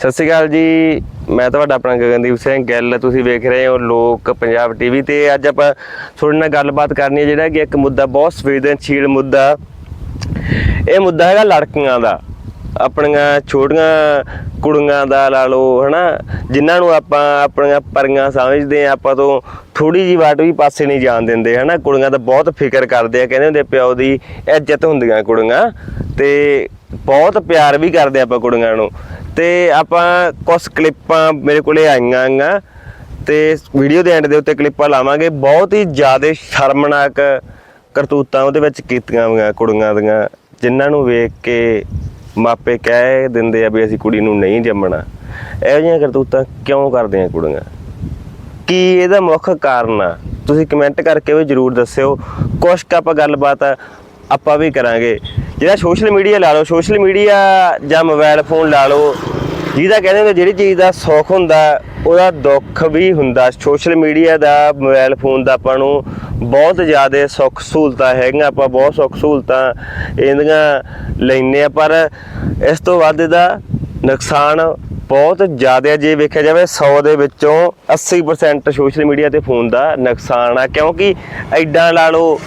ਸਤਿ ਸ਼੍ਰੀ ਅਕਾਲ ਜੀ। ਮੈਂ ਤੁਹਾਡਾ ਆਪਣਾ ਗਗਨਦੀਪ ਸਿੰਘ ਗਿੱਲ। ਤੁਸੀਂ ਵੇਖ ਰਹੇ ਹੋ ਲੋਕ ਪੰਜਾਬ ਟੀਵੀ ਤੇ ਅੱਜ ਆਪਾਂ ਤੁਹਾਡੇ ਨਾਲ ਗੱਲਬਾਤ ਕਰਨੀ ਹੈ, ਜਿਹੜਾ ਕਿ ਇੱਕ ਮੁੱਦਾ ਬਹੁਤ ਸੰਵੇਦਨਸ਼ੀਲ ਮੁੱਦਾ। ਇਹ ਮੁੱਦਾ ਹੈਗਾ ਲੜਕੀਆਂ ਦਾ। ਆਪਣੀਆਂ ਛੋਟੀਆਂ ਕੁੜੀਆਂ ਦਾ ਲਾ ਲਓ, ਹਨਾ? ਜਿਨ੍ਹਾਂ ਨੂੰ ਆਪਾਂ ਆਪਣੀਆਂ ਪਰੀਆਂ ਸਮਝਦੇ ਆ ਆਪਾਂ ਤੋਂ ਥੋੜੀ ਜੀ ਵਾਟ ਵੀ ਪਾਸੇ ਨਹੀਂ ਜਾਣ ਦਿੰਦੇ, ਹਨਾ? ਕੁੜੀਆਂ ਦਾ ਬਹੁਤ ਫਿਕਰ ਕਰਦੇ ਆ, ਕਹਿੰਦੇ ਹੁੰਦੇ ਪਿਓ ਦੀ ਇੱਜ਼ਤ ਹੁੰਦੀਆਂ ਕੁੜੀਆਂ। ਤੇ ਬਹੁਤ ਪਿਆਰ ਵੀ ਕਰਦੇ ਆਪਾਂ ਕੁੜੀਆਂ ਨੂੰ। ਤੇ ਆਪਾਂ ਕੁਝ ਕਲਿੱਪਾਂ ਮੇਰੇ ਕੋਲੇ ਆਈਆਂ ਆਂ ਤੇ ਵੀਡੀਓ ਦੇ ਐਂਡ ਦੇ ਉੱਤੇ ਕਲਿੱਪਾਂ ਲਾਵਾਂਗੇ। ਬਹੁਤ ਹੀ ਜ਼ਿਆਦਾ ਸ਼ਰਮਨਾਕ ਕਰਤੂਤਾਂ ਉਹਦੇ ਵਿੱਚ ਕੀਤੀਆਂ ਹੋਈਆਂ ਕੁੜੀਆਂ ਦੀਆਂ, ਜਿਨ੍ਹਾਂ ਨੂੰ ਵੇਖ ਕੇ ਮਾਪੇ ਕਹਿ ਦਿੰਦੇ ਆ ਵੀ ਅਸੀਂ ਕੁੜੀ ਨੂੰ ਨਹੀਂ ਜੰਮਣਾ। ਇਹੋ ਜਿਹੀਆਂ ਕਰਤੂਤਾਂ ਕਿਉਂ ਕਰਦੀਆਂ ਕੁੜੀਆਂ? ਕੀ ਇਹਦਾ ਮੁੱਖ ਕਾਰਨ ਆ? ਤੁਸੀਂ ਕਮੈਂਟ ਕਰਕੇ ਵੀ ਜਰੂਰ ਦੱਸਿਓ। ਕੁਛ ਕੁ ਆਪਾਂ ਗੱਲਬਾਤ ਆਪਾਂ ਵੀ ਕਰਾਂਗੇ। ਜਿਹੜਾ ਸੋਸ਼ਲ ਮੀਡੀਆ ਲਾ ਲਓ, ਸੋਸ਼ਲ ਮੀਡੀਆ ਜਾਂ ਮੋਬਾਈਲ ਫੋਨ ਲਾ ਲਓ, ਜਿਹਦਾ ਕਹਿੰਦੇ ਹੁੰਦੇ, ਜਿਹੜੀ ਚੀਜ਼ ਦਾ ਸੁੱਖ ਹੁੰਦਾ, ਉਹਦਾ ਦੁੱਖ ਵੀ ਹੁੰਦਾ। ਸੋਸ਼ਲ ਮੀਡੀਆ ਦਾ ਮੋਬਾਈਲ ਫੋਨ ਦਾ ਆਪਾਂ ਨੂੰ ਬਹੁਤ ਜ਼ਿਆਦਾ ਸੁੱਖ ਸਹੂਲਤਾਂ ਹੈਗੀਆਂ, ਆਪਾਂ ਬਹੁਤ ਸੁੱਖ ਸਹੂਲਤਾਂ ਇਹਦੀਆਂ ਲੈਨੇ ਆ ਪਰ ਇਸ ਤੋਂ ਵੱਧ ਇਹਦਾ ਨੁਕਸਾਨ ਬਹੁਤ ਜ਼ਿਆਦਾ ਜੇ ਵੇਖਿਆ ਜਾਵੇ 100 ਦੇ ਵਿੱਚੋਂ 80% ਸੋਸ਼ਲ ਮੀਡੀਆ ਤੇ ਫੋਨ ਦਾ ਨੁਕਸਾਨ ਆ, ਕਿਉਂਕਿ ਐਡਾ ਲਾ ਲਓ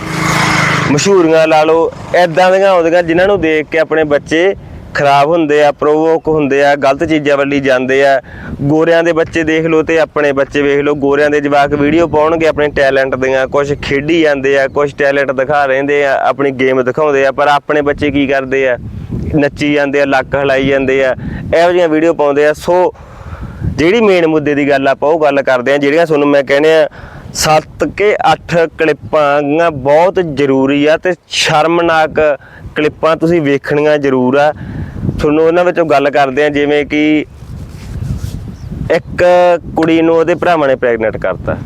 ਮਸ਼ਹੂਰੀਆਂ ਲਾ ਲਓ ਐਦਾਂ ਦੀਆਂ ਆਉਂਦੀਆਂ ਜਿਨ੍ਹਾਂ ਨੂੰ ਦੇਖ ਕੇ ਆਪਣੇ ਬੱਚੇ ਖਰਾਬ ਹੁੰਦੇ ਆ ਪ੍ਰੋਵੋਕ ਹੁੰਦੇ ਆ, ਗਲਤ ਚੀਜ਼ਾਂ ਵੱਲੀ ਜਾਂਦੇ ਆ। ਗੋਰਿਆਂ ਦੇ ਬੱਚੇ ਦੇਖ ਲਓ ਤੇ ਆਪਣੇ ਬੱਚੇ ਵੇਖ ਲਓ, ਗੋਰਿਆਂ ਦੇ ਜਵਾਕ ਵੀਡੀਓ ਪਾਉਣਗੇ ਆਪਣੇ ਟੈਲੈਂਟ ਦੀਆਂ ਕੁਝ ਖੇਡੀ ਜਾਂਦੇ ਆ ਕੁਝ ਟੈਲੈਂਟ ਦਿਖਾ ਰਹਿੰਦੇ ਆ, ਆਪਣੀ ਗੇਮ ਦਿਖਾਉਂਦੇ ਆ, ਪਰ ਆਪਣੇ ਬੱਚੇ ਕੀ ਕਰਦੇ ਆ? ਨੱਚੀ ਜਾਂਦੇ ਆ, ਲੱਕ ਹਿਲਾਈ ਜਾਂਦੇ ਆ, ਇਹੋ ਜਿਹੀਆਂ ਵੀਡੀਓ ਪਾਉਂਦੇ ਆ। ਸੋ ਜਿਹੜੀ ਮੇਨ ਮੁੱਦੇ ਦੀ ਗੱਲ ਆਪਾਂ ਉਹ ਗੱਲ ਕਰਦੇ ਆ, ਜਿਹੜੀਆਂ ਤੁਹਾਨੂੰ ਮੈਂ ਕਹਿੰਦੇ ਆ 7 ਕੇ 8 ਕਲਿੱਪਾਂ ਬਹੁਤ ਜ਼ਰੂਰੀ ਆ ਤੇ ਸ਼ਰਮਨਾਕ ਕਲਿੱਪਾਂ ਤੁਸੀਂ ਵੇਖਣੀਆਂ ਜ਼ਰੂਰ ਆ। ਤੁਹਾਨੂੰ ਉਹਨਾਂ ਵਿੱਚੋਂ ਗੱਲ ਕਰਦੇ ਆ, ਜਿਵੇਂ ਕਿ ਇੱਕ ਕੁੜੀ ਨੂੰ ਉਹਦੇ ਭਰਾਵਾਂ ਨੇ ਪ੍ਰੈਗਨੈਂਟ ਕਰਤਾ।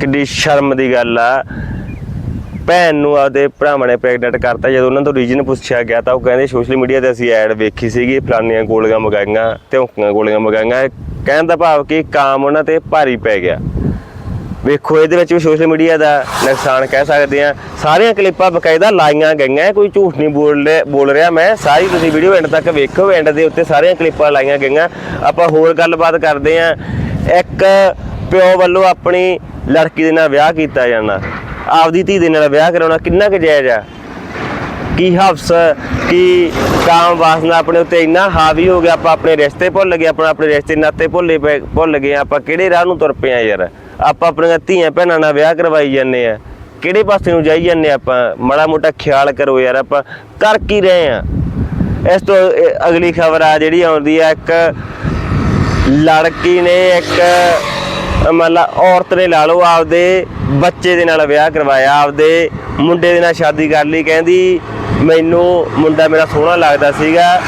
ਕਿੱਡੀ ਸ਼ਰਮ ਦੀ ਗੱਲ ਆ। ਭੈਣ ਨੂੰ ਆਪਦੇ ਭਰਾਵਾਂ ਨੇ ਪ੍ਰੈਗਨੈਂਟ ਕਰਤਾ। ਜਦੋਂ ਉਹਨਾਂ ਤੋਂ ਰੀਜਨ ਪੁੱਛਿਆ ਗਿਆ ਤਾਂ ਉਹ ਕਹਿੰਦੇ, ਸੋਸ਼ਲ ਮੀਡੀਆ ਤੇ ਅਸੀਂ ਐਡ ਵੇਖੀ ਸੀਗੀ ਫਲਾਨੀਆਂ ਗੋਲੀਆਂ ਮੰਗਾਈਆਂ ਤੇ ਹੁੱਕੀਆਂ ਗੋਲੀਆਂ ਮੰਗਾਈਆਂ। ਕਹਿਣ ਦਾ ਭਾਵ ਕਿ ਕਾਮ ਉਹਨਾਂ ਤੇ ਭਾਰੀ ਪੈ ਗਿਆ। ਵੇਖੋ, ਇਹਦੇ ਵਿੱਚ ਵੀ ਸੋਸ਼ਲ ਮੀਡੀਆ ਦਾ ਨੁਕਸਾਨ ਕਹਿ ਸਕਦੇ ਆ ਸਾਰੀਆਂ ਕਲਿੱਪਾਂ ਬਕਾਇਦਾ ਲਾਈਆਂ ਗਈਆਂ, ਕੋਈ ਝੂਠ ਨਹੀਂ ਬੋਲ ਬੋਲ ਰਿਹਾ ਮੈਂ। ਸਾਰੀ ਤੁਸੀਂ ਵੀਡੀਓ ਐਂਡ ਤੱਕ ਵੇਖੋ ਐਂਡ ਦੇ ਉੱਤੇ ਸਾਰੀਆਂ ਕਲਿੱਪਾਂ ਲਾਈਆਂ ਗਈਆਂ। ਆਪਾਂ ਹੋਰ ਗੱਲਬਾਤ ਕਰਦੇ ਆ ਇੱਕ ਪਿਓ ਵੱਲੋਂ ਆਪਣੀ ਲੜਕੀ ਦੇ ਨਾਲ ਵਿਆਹ ਕੀਤਾ ਜਾਣਾ। ਆਪਦੀ ਧੀ ਦੇ ਨਾਲ ਵਿਆਹ ਕਰਾਉਣਾ ਕਿੰਨਾ ਕੁ ਜਾਇਜ਼ ਆ? ਕੀ ਹਫਸ, ਕੀ ਕਾਮ ਵਾਸਨਾ ਆਪਣੇ ਉੱਤੇ ਇੰਨਾ ਹਾਵੀ ਹੋ ਗਿਆ, ਆਪਾਂ ਆਪਣੇ ਰਿਸ਼ਤੇ ਭੁੱਲ ਗਏ, ਆਪਣਾ ਆਪਣੇ ਰਿਸ਼ਤੇ ਨਾਤੇ ਭੁੱਲੇ ਪਏ- ਭੁੱਲ ਗਏ, ਆਪਾਂ ਕਿਹੜੇ ਰਾਹ ਨੂੰ ਤੁਰ ਪਏ ਆ ਯਾਰ? ਆਪਾਂ ਆਪਣੀਆਂ ਧੀਆਂ ਭੈਣਾਂ ਨਾਲ ਵਿਆਹ ਕਰਵਾਈ ਜਾਂਦੇ ਆ। ਕਿਹੜੇ ਪਾਸੇ ਨੂੰ ਜਾਈ ਜਾਂਦੇ ਆਪਾਂ? ਮਾੜਾ ਮੋਟਾ ਖਿਆਲ ਕਰੋ ਯਾਰ, ਆਪਾਂ ਕਰ ਕੀ ਰਹੇ ਆ। ਇਸ ਤੋਂ ਅਗਲੀ ਖਬਰ ਆ ਜਿਹੜੀ ਆਉਂਦੀ ਆ, ਇੱਕ ਲੜਕੀ ਨੇ ਇੱਕ ਮਤਲਬ ਔਰਤ ਨੇ ਲਾ ਲਓ ਆਪਦੇ ਬੱਚੇ ਦੇ ਨਾਲ ਵਿਆਹ ਕਰਵਾਇਆ, ਆਪਦੇ ਮੁੰਡੇ ਦੇ ਨਾਲ ਸ਼ਾਦੀ ਕਰ ਲਈ। ਕਹਿੰਦੀ, ਮੈਨੂੰ ਮੁੰਡਾ ਮੇਰਾ ਸੋਹਣਾ ਲੱਗਦਾ ਸੀਗਾ।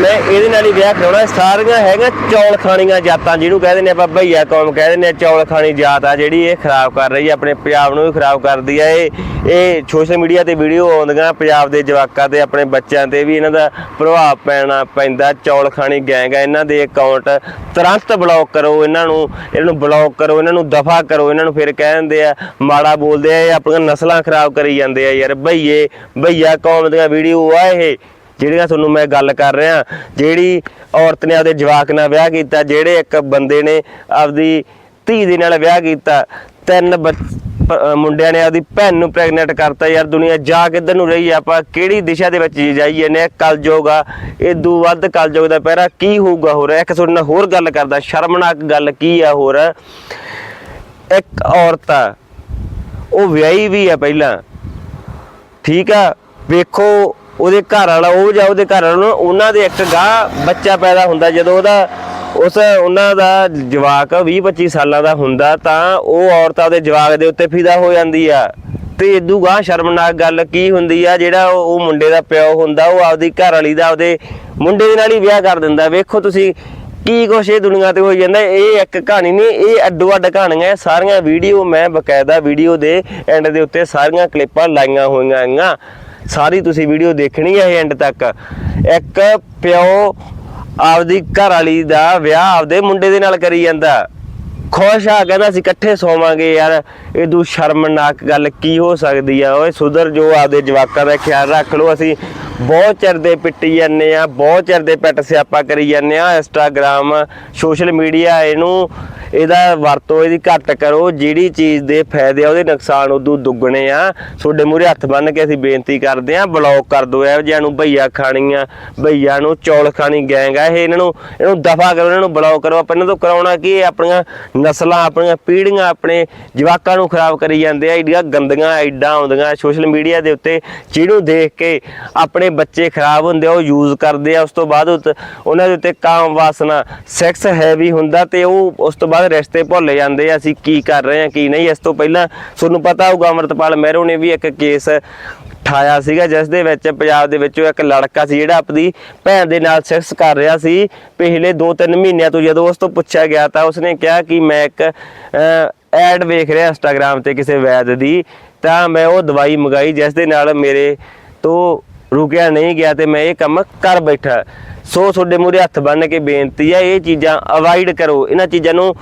ਮੈਂ ਇਹਦੇ ਨਾਲ ਹੀ ਵਿਆਹ ਕਰਾਉਣਾ। ਸਾਰੀਆਂ ਹੈਗੀਆਂ ਚੌਲ ਖਾਣੀਆਂ ਜਾਤਾਂ, ਜਿਹਨੂੰ ਕਹਿੰਦੇ ਨੇ ਆਪਾਂ ਭਈਆ ਕੌਮ ਕਹਿ ਦਿੰਦੇ ਆ, ਚੌਲ ਖਾਣੀ ਜਾਤ ਆ ਜਿਹੜੀ ਇਹ ਖਰਾਬ ਕਰ ਰਹੀ ਹੈ ਆਪਣੇ ਪੰਜਾਬ ਨੂੰ ਵੀ ਖਰਾਬ ਕਰਦੀ ਹੈ ਇਹ ਇਹ ਸੋਸ਼ਲ ਮੀਡੀਆ ਤੇ ਵੀਡੀਓ ਆਉਂਦੀਆਂ, ਪੰਜਾਬ ਦੇ ਜਵਾਕਾਂ ਤੇ, ਆਪਣੇ ਬੱਚਿਆਂ ਤੇ ਵੀ ਇਹਨਾਂ ਦਾ ਪ੍ਰਭਾਵ ਪੈਣਾ ਪੈਂਦਾ। ਚੌਲ ਖਾਣੀ ਗੈਂਗ ਹੈ ਇਹਨਾਂ ਦੇ ਅਕਾਊਂਟ ਤੁਰੰਤ ਬਲੌਕ ਕਰੋ, ਇਹਨਾਂ ਨੂੰ ਇਹਨਾਂ ਨੂੰ ਬਲੌਕ ਕਰੋ, ਇਹਨਾਂ ਨੂੰ ਦਫਾ ਕਰੋ, ਇਹਨਾਂ ਨੂੰ ਫਿਰ ਕਹਿ ਦਿੰਦੇ ਆ, ਮਾੜਾ ਬੋਲਦੇ ਆ, ਇਹ ਆਪਣੀਆਂ ਨਸਲਾਂ ਖਰਾਬ ਕਰੀ ਜਾਂਦੇ ਆ ਯਾਰ। ਭਈਏ, ਭਈਆ ਕੌਮ ਦੀਆਂ ਵੀਡੀਓ ਆ ਇਹ। ਜਿਹੜੀਆਂ ਤੁਹਾਨੂੰ ਮੈਂ ਗੱਲ ਕਰ ਰਿਹਾ, ਜਿਹੜੀ ਔਰਤ ਨੇ ਆਪਦੇ ਜਵਾਕ ਨਾਲ ਵਿਆਹ ਕੀਤਾ, ਜਿਹੜੇ ਇੱਕ ਬੰਦੇ ਨੇ ਆਪਦੀ ਧੀ ਦੇ ਨਾਲ ਵਿਆਹ ਕੀਤਾ, ਤਿੰਨ ਬੱਚ- ਮੁੰਡਿਆਂ ਨੇ ਆਪਦੀ ਭੈਣ ਨੂੰ ਪ੍ਰੈਗਨੈਂਟ ਕਰਤਾ, ਯਾਰ ਦੁਨੀਆ ਜਾ ਕਿੱਧਰ ਨੂੰ ਰਹੀ ਆਪਾਂ ਕਿਹੜੀ ਦਿਸ਼ਾ ਦੇ ਵਿੱਚ ਜਾਈਏ ਨੇ, ਕਲਯੁਗ ਆ ਇਦੋਂ ਵੱਧ ਕਲਯੋਗ ਦਾ ਪਹਿਰਾ ਕੀ ਹੋਊਗਾ ਹੋਰ? ਇੱਕ ਤੁਹਾਡੇ ਨਾਲ ਹੋਰ ਗੱਲ ਕਰਦਾ, ਸ਼ਰਮਨਾਕ ਗੱਲ ਕੀ ਆ ਹੋਰ? ਇੱਕ ਔਰਤ ਆ, ਉਹ ਵਿਆਹੀ ਵੀ ਆ ਪਹਿਲਾਂ, ਠੀਕ ਆ, ਵੇਖੋ ਉਹਦੇ ਘਰ ਵਾਲਾ, ਉਹ ਜਾਂ ਉਹਦੇ ਘਰ ਵਾਲਾ ਨੂੰ ਉਹਨਾਂ ਦੇ ਇੱਕ ਗਾਹ ਬੱਚਾ ਪੈਦਾ ਹੁੰਦਾ, ਜਦੋਂ ਉਹਦਾ, ਉਸ ਉਹਨਾਂ ਦਾ ਜਵਾਕ 20 25 ਸਾਲਾਂ ਦਾ ਹੁੰਦਾ, ਤਾਂ ਉਹ ਔਰਤਾਂ ਦੇ ਜਵਾਕ ਦੇ ਉੱਤੇ ਫਿਦਾ ਹੋ ਜਾਂਦੀ ਆ। ਤੇ ਇਦੂ ਗਾਹ ਸ਼ਰਮਨਾਕ ਗੱਲ ਕੀ ਹੁੰਦੀ ਆ, ਜਿਹੜਾ ਉਹ ਮੁੰਡੇ ਦਾ ਪਿਓ ਹੁੰਦਾ, ਉਹ ਆਪਦੀ ਘਰ ਵਾਲੀ ਦਾ ਆਪਦੇ ਮੁੰਡੇ ਦੇ ਨਾਲ ਹੀ ਵਿਆਹ ਕਰ ਦਿੰਦਾ। ਵੇਖੋ ਤੁਸੀਂ ਕੀ ਕੁਛ ਇਹ ਦੁਨੀਆ ਤੇ ਹੋਈ ਜਾਂਦਾ। ਇਹ ਇੱਕ ਕਹਾਣੀ ਨਹੀਂ, ਇਹ ਅੱਡੋ ਅੱਡ ਕਹਾਣੀਆਂ ਸਾਰੀਆਂ ਵੀਡੀਓ, ਮੈਂ ਬਕਾਇਦਾ ਵੀਡੀਓ ਦੇ ਐਂਡ ਦੇ ਉੱਤੇ ਸਾਰੀਆਂ ਕਲਿੱਪਾਂ ਲਾਈਆਂ ਹੋਈਆਂ ਹੈਗੀਆਂ। ਸਾਰੀ ਤੁਸੀਂ ਵੀਡੀਓ ਦੇਖਣੀ ਹੈ ਐਂਡ ਤੱਕ। ਇੱਕ ਪਿਓ ਆਪਦੀ ਘਰ ਵਾਲੀ ਦਾ ਵਿਆਹ ਆਪਦੇ ਮੁੰਡੇ ਦੇ ਨਾਲ ਕਰੀ ਜਾਂਦਾ। ਖੁਸ਼ ਆ, ਕਹਿੰਦਾ ਅਸੀਂ ਇਕੱਠੇ ਸੋਵਾਂਗੇ ਯਾਰ ਇਹ ਦੂ ਸ਼ਰਮਨਾਕ ਗੱਲ ਕੀ ਹੋ ਸਕਦੀ ਆ? ਓਏ ਸੁਧਰ ਜੋ ਆਪਦੇ ਜਵਾਕਾਂ ਦਾ ਖਿਆਲ ਰੱਖ ਲਓ, ਅਸੀਂ ਬਹੁਤ ਚਿਰ ਦੇ ਪਿੱਟੀ ਜਾਂਦੇ ਆ, ਬਹੁਤ ਚਿਰ ਦੇ ਪਿੱਟ ਸਿਆਪਾ ਕਰੀ ਜਾਂਦੇ ਆ। ਇੰਸਟਾਗ੍ਰਾਮ ਸੋਸ਼ਲ ਮੀਡੀਆ ਇਹਨੂੰ, ਇਹਦਾ ਵਰਤੋਂ ਇਹਦੀ ਘੱਟ ਕਰੋ। ਜਿਹੜੀ ਚੀਜ਼ ਦੇ ਫਾਇਦੇ ਆ, ਉਹਦੇ ਨੁਕਸਾਨ ਉਦੋਂ ਦੁੱਗਣੇ ਆ। ਤੁਹਾਡੇ ਮੂਹਰੇ ਹੱਥ ਬੰਨ ਕੇ ਅਸੀਂ ਬੇਨਤੀ ਕਰਦੇ ਆ ਬਲੌਕ ਕਰ ਦਿਓ ਇਹੋ ਜਿਹਿਆਂ ਨੂੰ, ਭਈਆ ਖਾਣੀਆਂ, ਭਈਆ ਨੂੰ, ਚੌਲ ਖਾਣੀ ਗੈਂਗ ਆ। ਇਹ ਇਹਨਾਂ ਨੂੰ, ਇਹਨੂੰ ਦਫਾ ਕਰੋ, ਇਹਨਾਂ ਨੂੰ ਬਲੌਕ ਕਰੋ। ਆਪਾਂ ਇਹਨਾਂ ਤੋਂ ਕਰਾਉਣਾ ਕੀ ਇਹ ਆਪਣੀਆਂ ਨਸਲਾਂ, ਆਪਣੀਆਂ ਪੀੜ੍ਹੀਆਂ, ਆਪਣੇ ਜਵਾਕਾਂ ਨੂੰ ਖਰਾਬ ਕਰੀ ਜਾਂਦੇ ਆ। ਏਡੀਆਂ ਗੰਦੀਆਂ ਐਡਾਂ ਆਉਂਦੀਆਂ ਸੋਸ਼ਲ ਮੀਡੀਆ ਦੇ ਉੱਤੇ, ਜਿਹਨੂੰ ਦੇਖ ਕੇ ਆਪਣੇ ਬੱਚੇ ਖਰਾਬ ਹੁੰਦੇ ਆ, ਉਹ ਯੂਜ਼ ਕਰਦੇ ਆ, ਉਸ ਤੋਂ ਬਾਅਦ ਉਤ- ਉਹਨਾਂ ਦੇ ਉੱਤੇ ਕਾਮ ਵਾਸਨਾ ਸੈਕਸ ਹੈਵੀ ਹੁੰਦਾ ਤੇ ਉਹ ਉਸ ਤੋਂ ਬਾਅਦ ਰਿਸ਼ਤੇ ਭੁੱਲ ਜਾਂਦੇ ਆ, ਅਸੀਂ ਕੀ ਕਰ ਰਹੇ ਆ, ਕੀ ਨਹੀਂ। ਇਸ ਤੋਂ ਪਹਿਲਾਂ ਤੁਹਾਨੂੰ ਪਤਾ ਹੋਊਗਾ, ਅਮਰਤਪਾਲ ਮਹਿਰੋ ਨੇ ਵੀ ਇੱਕ ਕੇਸ ਠਾਇਆ ਸੀਗਾ, ਜਿਸ ਦੇ ਵਿੱਚ ਪੰਜਾਬ ਦੇ ਵਿੱਚੋਂ ਇੱਕ ਲੜਕਾ ਸੀ, ਜਿਹੜਾ ਆਪਣੀ ਭੈਣ ਦੇ ਨਾਲ ਸੈਕਸ ਕਰ ਰਿਹਾ ਸੀ। ਪਿਛਲੇ 2-3 ਮਹੀਨਿਆਂ ਤੋਂ ਜਦੋਂ ਉਸ ਤੋਂ ਪੁੱਛਿਆ ਗਿਆ ਤਾਂ ਉਸਨੇ ਕਿਹਾ ਕਿ ਮੈਂ ਇੱਕ ਐਡ ਵੇਖ ਰਿਹਾ ਇੰਸਟਾਗ੍ਰam ਤੇ ਕਿਸੇ ਵੈਦ ਦੀ, ਤਾਂ ਮੈਂ ਉਹ ਦਵਾਈ ਮੰਗਾਈ, ਜਿਸ ਦੇ ਨਾਲ ਮੇਰੇ ਤੋਂ ਰੁਕਿਆ ਨਹੀਂ ਗਿਆ ਤੇ ਮੈਂ ਇਹ ਕੰਮ ਕਰ ਬੈਠਾ। ਸੋ ਤੁਹਾਡੇ ਮੂਹਰੇ ਹੱਥ ਬੰਨ ਕੇ ਬੇਨਤੀ ਹੈ, ਇਹ ਚੀਜ਼ਾਂ ਅਵਾਇਡ ਕਰੋ। ਇਹਨਾਂ ਚੀਜ਼ਾਂ ਨੂੰ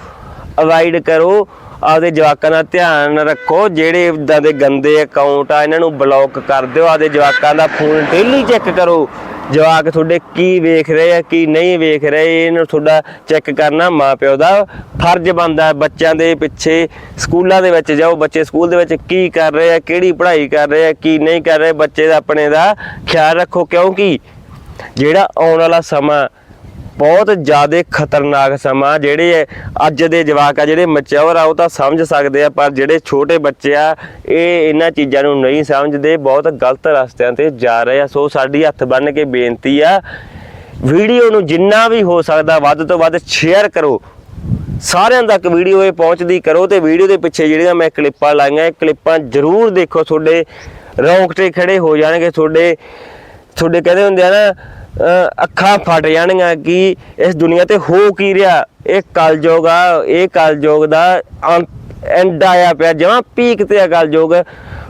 ਅਵਾਇਡ ਕਰੋ। ਆਪਦੇ ਜਵਾਕਾਂ ਦਾ ਧਿਆਨ ਰੱਖੋ। ਜਿਹੜੇ ਇਦਾਂ ਦੇ ਗੰਦੇ ਅਕਾਊਂਟ ਆ, ਇਹਨਾਂ ਨੂੰ ਬਲੌਕ ਕਰ ਦਿਓ। ਆਪਦੇ ਜਵਾਕਾਂ ਦਾ ਫੋਨ ਡੇਲੀ ਚੈੱਕ ਕਰੋ। ਜਵਾਕ ਤੁਹਾਡੇ ਕੀ ਵੇਖ ਰਹੇ ਆ, ਕੀ ਨਹੀਂ ਵੇਖ ਰਹੇ, ਇਹਨੂੰ ਤੁਹਾਡਾ ਚੈੱਕ ਕਰਨਾ ਮਾਪਿਓ ਦਾ। ਫਰਜ਼ ਬਣਦਾ ਬੱਚਿਆਂ ਦੇ ਪਿੱਛੇ, ਸਕੂਲਾਂ ਦੇ ਵਿੱਚ ਜਾਓ, ਬੱਚੇ ਸਕੂਲ ਦੇ ਵਿੱਚ ਕੀ ਕਰ ਰਹੇ ਆ, ਕਿਹੜੀ ਪੜ੍ਹਾਈ ਕਰ ਰਹੇ ਆ, ਕੀ ਨਹੀਂ ਕਰ ਰਹੇ, ਬੱਚੇ ਦਾ ਆਪਣੇ ਦਾ ਖਿਆਲ ਰੱਖੋ ਕਿਉਂਕਿ ਜਿਹੜਾ ਆਉਣ ਵਾਲਾ ਸਮਾਂ ਬਹੁਤ ਜ਼ਿਆਦਾ ਖਤਰਨਾਕ ਸਮਾਂ ਜਿਹੜੇ ਅੱਜ ਦੇ ਜਵਾਕ ਆ, ਜਿਹੜੇ ਮੈਚੁਰ ਆ, ਉਹ ਤਾਂ ਸਮਝ ਸਕਦੇ ਆ, ਪਰ ਜਿਹੜੇ ਛੋਟੇ ਬੱਚੇ ਆ, ਇਹ ਇਹਨਾਂ ਚੀਜ਼ਾਂ ਨੂੰ ਨਹੀਂ ਸਮਝਦੇ, ਬਹੁਤ ਗਲਤ ਰਸਤਿਆਂ ਤੇ ਜਾ ਰਹੇ ਆ। ਸੋ ਸਾਡੀ ਹੱਥ ਬੰਨ ਕੇ ਬੇਨਤੀ ਆ, ਵੀਡੀਓ ਨੂੰ ਜਿੰਨਾ ਵੀ ਹੋ ਸਕਦਾ ਵੱਧ ਤੋਂ ਵੱਧ ਸ਼ੇਅਰ ਕਰੋ। ਸਾਰਿਆਂ ਤੱਕ ਵੀਡੀਓ ਇਹ ਪਹੁੰਚਦੀ ਕਰੋ ਤੇ ਵੀਡੀਓ ਦੇ ਪਿੱਛੇ ਜਿਹੜੀਆਂ ਮੈਂ ਕਲਿੱਪਾਂ ਲਾਈਆਂ, ਇਹ ਕਲਿੱਪਾਂ ਜ਼ਰੂਰ ਦੇਖੋ। ਤੁਹਾਡੇ ਰੌਂਗਟੇ ਖੜੇ ਹੋ ਜਾਣਗੇ, ਤੁਹਾਡੇ ਤੁਹਾਡੇ ਕਹਿੰਦੇ ਹੁੰਦੇ ਆ ਨਾ ਅੱਖਾਂ ਫਟ ਜਾਣਗੀਆਂ ਕਿ ਇਸ ਦੁਨੀਆ ਤੇ ਹੋ ਕੀ ਰਿਹਾ? ਇਹ ਕਲਯੁਗ ਆ, ਇਹ ਕਲਯੁਗ ਦਾ ਐਂਡ ਆਇਆ ਪਿਆ, ਜਮਾਂ ਪੀਕ ਤੇ ਆ ਕਲਯੁਗ।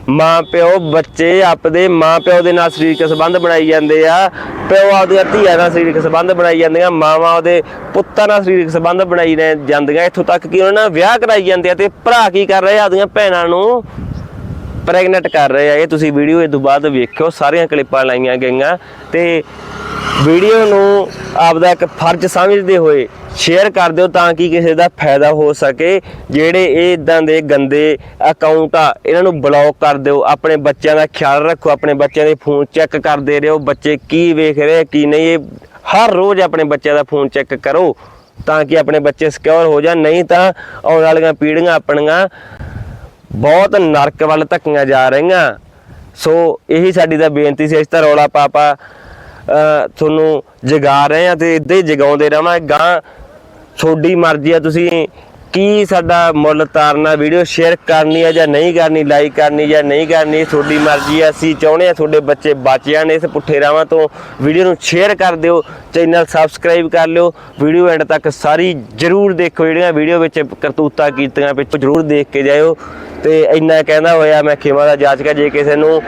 ਮਾਂ ਪਿਓ, ਬੱਚੇ ਆਪਦੇ ਮਾਂ ਪਿਓ ਦੇ ਨਾਲ ਸਰੀਰਕ ਸੰਬੰਧ ਬਣਾਈ ਜਾਂਦੇ ਆ। ਪਿਓ ਆਪਦੀਆਂ ਧੀਆਂ ਨਾਲ ਸਰੀਰਕ ਸੰਬੰਧ ਬਣਾਈ ਜਾਂਦੀਆਂ ਮਾਵਾਂ ਉਹਦੇ ਪੁੱਤਾਂ ਨਾਲ ਸਰੀਰਕ ਸੰਬੰਧ ਬਣਾਈ ਜਾਂਦੀਆਂ। ਇੱਥੋਂ ਤੱਕ ਕਿ ਉਹਨਾਂ ਨਾਲ ਵਿਆਹ ਕਰਾਈ ਜਾਂਦੇ ਆ ਤੇ ਭਰਾ ਕੀ ਕਰ ਰਹੇ ਆ, ਆਪਦੀਆਂ ਭੈਣਾਂ ਨੂੰ ਪ੍ਰੈਗਨੈਂਟ ਕਰ ਰਹੇ ਆ ਇਹ ਤੁਸੀਂ ਵੀਡੀਓ ਇਹ ਤੋਂ ਬਾਅਦ ਵੇਖਿਓ, ਸਾਰੀਆਂ ਕਲਿੱਪਾਂ ਲਾਈਆਂ ਗਈਆਂ। ਤੇ ਵੀਡੀਓ ਨੂੰ ਆਪਦਾ ਇੱਕ ਫਰਜ਼ ਸਮਝਦੇ ਹੋਏ ਸ਼ੇਅਰ ਕਰ ਦਿਓ ਤਾਂ ਕਿ ਕਿਸੇ ਦਾ ਫਾਇਦਾ ਹੋ ਸਕੇ। ਜਿਹੜੇ ਇਹ ਇਦਾਂ ਦੇ ਗੰਦੇ ਅਕਾਊਂਟ ਆ, ਇਹਨਾਂ ਨੂੰ ਬਲੌਕ ਕਰ ਦਿਓ। ਆਪਣੇ ਬੱਚਿਆਂ ਦਾ ਖਿਆਲ ਰੱਖੋ, ਆਪਣੇ ਬੱਚਿਆਂ ਦੇ ਫੋਨ ਚੈੱਕ ਕਰਦੇ ਰਹੋ। ਬੱਚੇ ਕੀ ਵੇਖ ਰਹੇ ਕੀ ਨਹੀਂ, ਇਹ ਹਰ ਰੋਜ਼ ਆਪਣੇ ਬੱਚਿਆਂ ਦਾ ਫੋਨ ਚੈੱਕ ਕਰੋ ਤਾਂ ਕਿ ਆਪਣੇ ਬੱਚੇ ਸਿਕਿਉਰ ਹੋ ਜਾਣ। ਨਹੀਂ ਤਾਂ ਆਉਣ ਵਾਲੀਆਂ ਪੀੜ੍ਹੀਆਂ ਆਪਣੀਆਂ ਬਹੁਤ ਨਰਕ ਵੱਲ ਧੱਕੀਆਂ ਜਾ ਰਹੀਆਂ। ਸੋ ਇਹੀ ਸਾਡੀ ਤਾਂ ਬੇਨਤੀ ਸੀ ਇਸ ਤਰ੍ਹਾਂ ਰੌਲਾ ਪਾਪਾ ਤੁਹਾਨੂੰ ਜਗਾ ਰਹੇ ਆ ਤੇ ਇਦਾਂ ਹੀ ਜਗਾਉਂਦੇ ਰਵਾਂ। ਗਾਂ ਤੁਹਾਡੀ ਮਰਜ਼ੀ ਆ, ਤੁਸੀਂ ਕੀ ਸਾਡਾ ਮੁੱਲ ਤਾਰਨਾ, ਵੀਡੀਓ ਸ਼ੇਅਰ ਕਰਨੀ ਹੈ ਜਾਂ ਨਹੀਂ ਕਰਨੀ ਲਾਈਕ ਕਰਨੀ ਜਾਂ ਨਹੀਂ ਕਰਨੀ, ਤੁਹਾਡੀ ਮਰਜ਼ੀ ਹੈ ਅਸੀਂ ਚਾਹੁੰਦੇ ਆ ਤੁਹਾਡੇ ਬੱਚੇ ਬਚ ਜਾਣ ਇਸ ਪੁੱਠੇ ਰਾਵਾਂ ਤੋਂ। ਵੀਡੀਓ ਨੂੰ ਸ਼ੇਅਰ ਕਰ ਦਿਓ ਚੈਨਲ ਸਬਸਕ੍ਰਾਈਬ ਕਰ ਲਿਓ। ਵੀਡੀਓ ਐਂਡ ਤੱਕ ਸਾਰੀ ਜਰੂਰ ਦੇਖੋ, ਜਿਹੜੀਆਂ ਵੀਡੀਓ ਵਿੱਚ ਕਰਤੂਤਾਂ ਕੀਤੀਆਂ ਵਿੱਚ ਜਰੂਰ ਦੇਖ ਕੇ ਜਾਇਓ। ਤੇ ਇੰਨਾ ਕਹਿੰਦਾ ਹੋਇਆ, ਮੈਂ ਖਿਮਾ ਦਾ ਜਾਚਕਾ, ਜੇ ਕਿਸੇ ਨੂੰ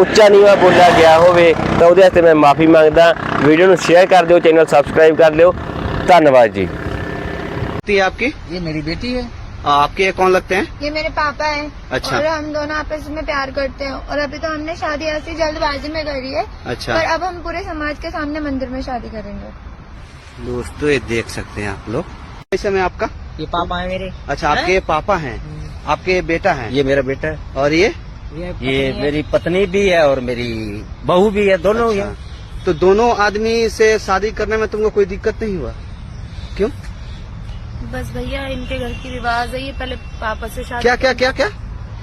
ਉੱਚਾ ਨੀਵਾ ਬੋਲਿਆ ਗਿਆ ਹੋਵੇ, ਤਾਂ ਉਹਦੇ ਵਾਸਤੇ ਮੈਂ ਮਾਫੀ ਮੰਗਦਾ। ਵੀਡੀਓ ਨੂੰ ਸ਼ੇਅਰ ਕਰ ਦਿਓ ਚੈਨਲ ਸਬਸਕ੍ਰਾਈਬ ਕਰ ਲਿਓ। ਧੰਨਵਾਦ ਜੀ। थी आपकी? ये मेरी बेटी है। आपके ये कौन लगते हैं? ये मेरे पापा हैं। अच्छा। और हम दोनों आपस में प्यार करते हैं। और अभी तो हमने शादी ऐसी जल्दबाजी में करी है। अच्छा। पर अब हम पूरे समाज के सामने मंदिर में शादी करेंगे। दोस्तों ये देख सकते हैं आप लोग। कैसे में आपका? ये पापा है मेरे। अच्छा आपके ये पापा हैं? आपके बेटा है? ये मेरा बेटा है। और ये? ये मेरी पत्नी भी है और मेरी बहू भी है दोनों अच्छा। तो दोनों आदमी से शादी करने में तुमको कोई दिक्कत नहीं हुआ? क्यों? बस भैया इनके घर की रिवाज है ये पहले पापा से शादी क्या क्या क्या क्या?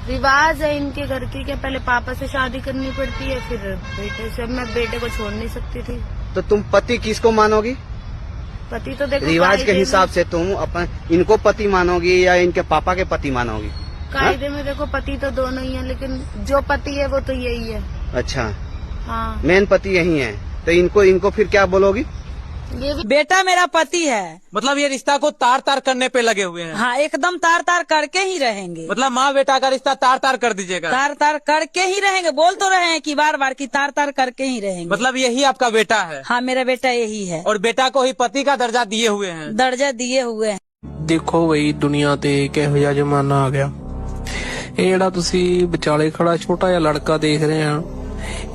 रिवाज है इनके घर की क्या पहले पापा से शादी करनी पड़ती है फिर बेटे से। मैं बेटे को छोड़ नहीं सकती थी। तो तुम पति किसको मानोगी? पति तो देखो रिवाज के हिसाब से तुम अपन इनको पति मानोगी या इनके पापा के पति मानोगी? कायदे में देखो पति तो दोनों ही है लेकिन जो पति है वो तो यही है। अच्छा। हाँ। मेन पति यही है। तो इनको इनको फिर क्या बोलोगी? बेटा मेरा पति है मतलब ये रिश्ता को तार तार करने पे लगे हुए हैं हाँ एकदम तार तार करके ही रहेंगे मतलब माँ बेटा का रिश्ता तार तार कर दीजिएगा तार तार करके ही रहेंगे बोल तो रहे हैं कि बार बार की तार तार करके ही रहेंगे मतलब यही आपका बेटा है हाँ मेरा बेटा यही है और बेटा को ही पति का दर्जा दिए हुए हैं दर्जा दिए हुए हैं ਦੇਖੋ ਬਈ ਦੁਨੀਆ ਤੇ ਕਿਹੋ ਜਿਹਾ ਜ਼ਮਾਨਾ ਆ ਗਿਆ ਇਹ ਜਿਹੜਾ ਤੁਸੀਂ ਵਿਚਾਲੇ ਖੜਾ ਛੋਟਾ ਜਿਹਾ ਲੜਕਾ ਦੇਖ ਰਹੇ ਆ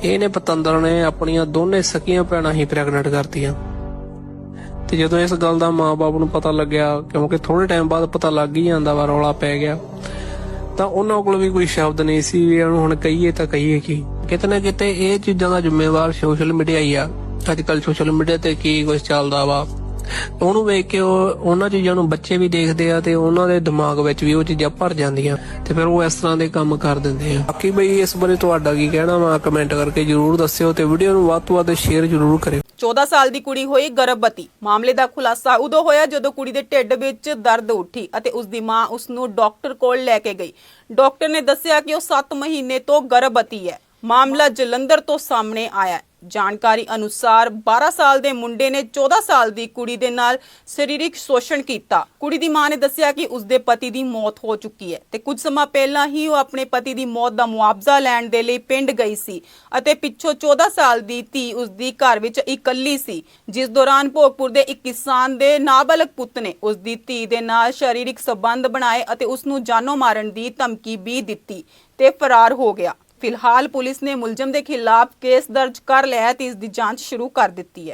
ਇਹਨੇ ਪਤੰਦਰ ਨੇ ਆਪਣੀਆਂ ਦੋਨੇ ਸਕੀਆਂ ਭੈਣਾਂ ਹੀ ਪ੍ਰੈਗਨੈਂਟ ਕਰਤੀਆਂ ਤੇ ਜਦੋਂ ਇਸ ਗੱਲ ਦਾ ਮਾਪੇ ਨੂੰ ਪਤਾ ਲੱਗਿਆ, ਕਿਉਂਕਿ ਥੋੜੇ ਟਾਈਮ ਬਾਅਦ ਪਤਾ ਲੱਗ ਹੀ ਜਾਂਦਾ ਵਾ, ਰੌਲਾ ਪੈ ਗਿਆ, ਤਾਂ ਉਹਨਾਂ ਕੋਲ ਵੀ ਕੋਈ ਸ਼ਬਦ ਨਹੀਂ ਸੀ ਵੀ ਇਹਨੂੰ ਹੁਣ ਕਹੀਏ ਤਾਂ ਕਹੀਏ ਕੀ। ਕਿਤੇ ਨਾ ਕਿਤੇ ਇਹ ਚੀਜ਼ਾਂ ਦਾ ਜ਼ਿੰਮੇਵਾਰ ਸੋਸ਼ਲ ਮੀਡੀਆ ਹੀ ਆ। ਅੱਜ ਕੱਲ ਸੋਸ਼ਲ ਮੀਡੀਆ ਤੇ ਕੀ ਕੁਝ ਚੱਲਦਾ ਵਾ। ਉਹਨੂੰ ਵੇਖ ਕੇ ਉਹ, ਉਹਨਾਂ ਚੀਜ਼ਾਂ ਨੂੰ ਬੱਚੇ ਵੀ ਦੇਖਦੇ ਆ ਤੇ ਉਹਨਾਂ ਦੇ ਦਿਮਾਗ ਵਿੱਚ ਵੀ ਉਹ ਚੀਜ਼ਾਂ ਭਰ ਜਾਂਦੀਆਂ। ਤੇ ਫਿਰ ਉਹ ਇਸ ਤਰ੍ਹਾਂ ਦੇ ਕੰਮ ਕਰ ਦਿੰਦੇ ਆ। ਬਾਕੀ ਬਈ ਇਸ ਬਾਰੇ ਤੁਹਾਡਾ ਕੀ ਕਹਿਣਾ ਵਾ? ਕਮੈਂਟ ਕਰਕੇ ਜਰੂਰ ਦੱਸਿਓ ਤੇ ਵੀਡੀਓ ਨੂੰ ਵੱਧ ਤੋਂ ਵੱਧ ਸ਼ੇਅਰ ਜਰੂਰ ਕਰਿਓ। 14 ਸਾਲ ਦੀ ਕੁੜੀ ਹੋਈ ਗਰਭਵਤੀ। ਮਾਮਲੇ ਦਾ ਖੁਲਾਸਾ ਉਦੋਂ ਹੋਇਆ ਜਦੋਂ ਕੁੜੀ ਦੇ ਢਿੱਡ ਵਿੱਚ ਦਰਦ ਉੱਠੀ ਅਤੇ ਉਸ ਦੀ ਮਾਂ ਉਸ ਨੂੰ ਡਾਕਟਰ ਕੋਲ ਲੈ ਕੇ ਗਈ। ਡਾਕਟਰ ਨੇ ਦੱਸਿਆ ਕਿ ਉਹ 7 ਮਹੀਨੇ ਤੋਂ ਗਰਭਵਤੀ ਹੈ। ਮਾਮਲਾ ਜਲੰਧਰ ਤੋਂ ਸਾਹਮਣੇ ਆਇਆ ਹੈ। ਜਾਣਕਾਰੀ ਅਨੁਸਾਰ 12 ਸਾਲ ਦੇ ਮੁੰਡੇ ਨੇ 14 ਸਾਲ ਦੀ ਕੁੜੀ ਦੇ ਨਾਲ ਸਰੀਰਕ ਸ਼ੋਸ਼ਣ ਕੀਤਾ ਕੁੜੀ ਦੀ ਮਾਂ ਨੇ ਦੱਸਿਆ ਕਿ ਉਸ ਦੇ ਪਤੀ ਦੀ ਮੌਤ ਹੋ ਚੁੱਕੀ ਹੈ ਤੇ ਕੁਝ ਸਮਾਂ ਪਹਿਲਾਂ ਹੀ ਉਹ ਆਪਣੇ ਪਤੀ ਦੀ ਮੌਤ ਦਾ ਮੁਆਵਜ਼ਾ ਲੈਣ ਦੇ ਲਈ ਪਿੰਡ ਗਈ ਸੀ ਅਤੇ ਪਿੱਛੋਂ 14 ਸਾਲ ਦੀ ਧੀ ਉਸ ਦੀ ਘਰ ਵਿੱਚ ਇਕੱਲੀ ਸੀ, ਜਿਸ ਦੌਰਾਨ ਭੋਗਪੁਰ ਦੇ ਇੱਕ ਕਿਸਾਨ ਦੇ ਨਾਬਾਲਗ ਪੁੱਤ ਨੇ ਉਸ ਦੀ ਧੀ ਦੇ ਨਾਲ ਸਰੀਰਕ ਸੰਬੰਧ ਬਣਾਏ ਅਤੇ ਉਸ ਨੂੰ ਜਾਨੋਂ ਮਾਰਨ ਦੀ ਧਮਕੀ ਵੀ ਦਿੱਤੀ ਤੇ ਫਰਾਰ ਹੋ ਗਿਆ ਫਿਲਹਾਲ ਪੁਲਿਸ ਨੇ ਮੁਲਜ਼ਮ ਦੇ ਖਿਲਾਫ ਕੇਸ ਦਰਜ ਕਰ ਲਿਆ ਹੈ ਤੇ ਇਸ ਦੀ ਜਾਂਚ ਸ਼ੁਰੂ ਕਰ ਦਿੱਤੀ ਹੈ।